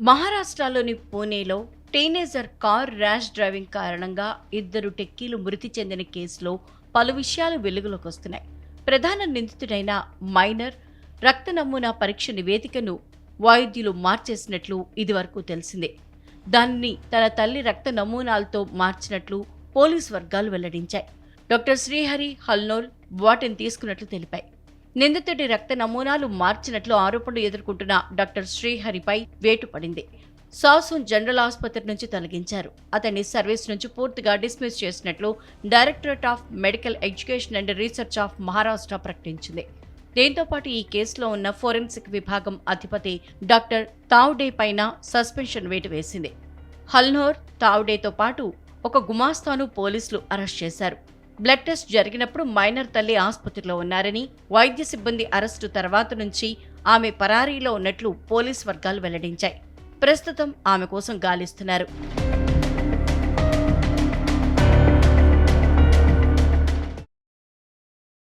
మహారాష్ట్రలోని పూణేలో teenager car rash driving కారణంగా ఇద్దరు టెక్కీలు మృతి చెందిన కేసులో పలు విషయాలు వెలుగులోకి వస్తున్నాయి. ప్రధాన నిందితుడైన మైనర్ రక్త నమూనా పరీక్ష నివేదికను వైద్యులు మార్చేసినట్లు ఇదివరకు తెలిసిందే. దానిని తన తల్లి రక్త నమూనాలతో మార్చినట్లు పోలీస్ వర్గాలు వెల్లడించాయి. డాక్టర్ శ్రీహరి హల్నోల్ వాటిని తీసుకున్నట్లు తెలిపాయి. నిందితుడి రక్త నమూనాలు మార్చినట్లు ఆరోపణలు ఎదుర్కొంటున్న డాక్టర్ శ్రీహరిపై వేటు పడింది. సాసూన్ జనరల్ ఆసుపత్రి నుంచి తొలగించారు. అతన్ని సర్వీస్ నుంచి పూర్తిగా డిస్మిస్ చేసినట్లు directorate of medical education and research of Maharashtra ప్రకటించింది. దీంతో పాటు ఈ కేసులో ఉన్న ఫోరెన్సిక్ విభాగం అధిపతి డాక్టర్ తావ్డే పైన సస్పెన్షన్ వేటు వేసింది. హల్నోర్ తావ్డేతో పాటు ఒక గుమాస్తాను పోలీసులు అరెస్ట్ చేశారు. బ్లడ్ టెస్ట్ జరిగినప్పుడు మైనర్ తల్లి ఆసుపత్రిలో ఉన్నారని వైద్య సిబ్బంది అరెస్టు తర్వాత నుంచి ఆమె పరారీలో ఉన్నట్లు పోలీస్ వర్గాలు వెల్లడించాయి. ప్రస్తుతం ఆమె కోసం గాలిస్తున్నారు.